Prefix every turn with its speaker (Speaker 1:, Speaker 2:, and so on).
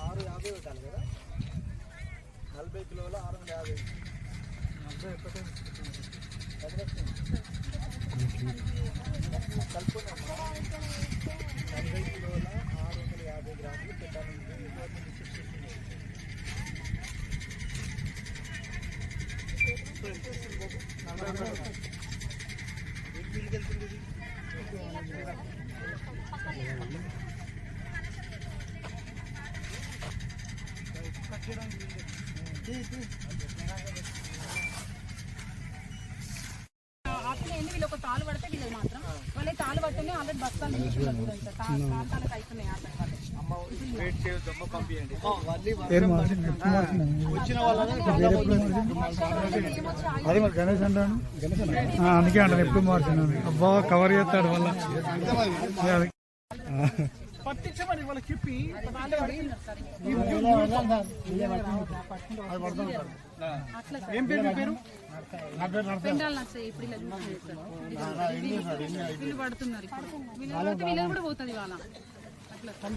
Speaker 1: ఆరు యాభై పెట్టాలి కదా నలభై కిలోల ఆరు వందల యాభై నలభై ఒకటే కలుపుకున్నామా నలభై కిలోల ఆరు వందల యాభై గ్రాములు పెట్టాలని గవర్నమెంట్ ఇచ్చేసింది. నలభై గ్రాములు. ఏ బిల్లుకి వెళ్తుంది ఇది?
Speaker 2: అట్లా ఎన్ని వీళ్ళు ఒక తాలు పడితే వీళ్ళు మాత్రం పడితేనే ఆల్రెడీ బస్తాలు అవుతున్నాయి
Speaker 1: మళ్ళీ
Speaker 3: అది మరి గణేష్ అంటాను అందుకే అంటాను ఎప్పుడు మార్చినాను అబ్బా కవర్ చేస్తాడు వల్ల
Speaker 1: పట్టించమని వాళ్ళకి చెప్పి
Speaker 2: అట్లా
Speaker 1: ఏం పేరు మీ పేరు?
Speaker 2: వీళ్ళు పడుతున్నారు ఇప్పుడు. వీళ్ళ కూడా పోతుంది వాళ్ళ అట్లా.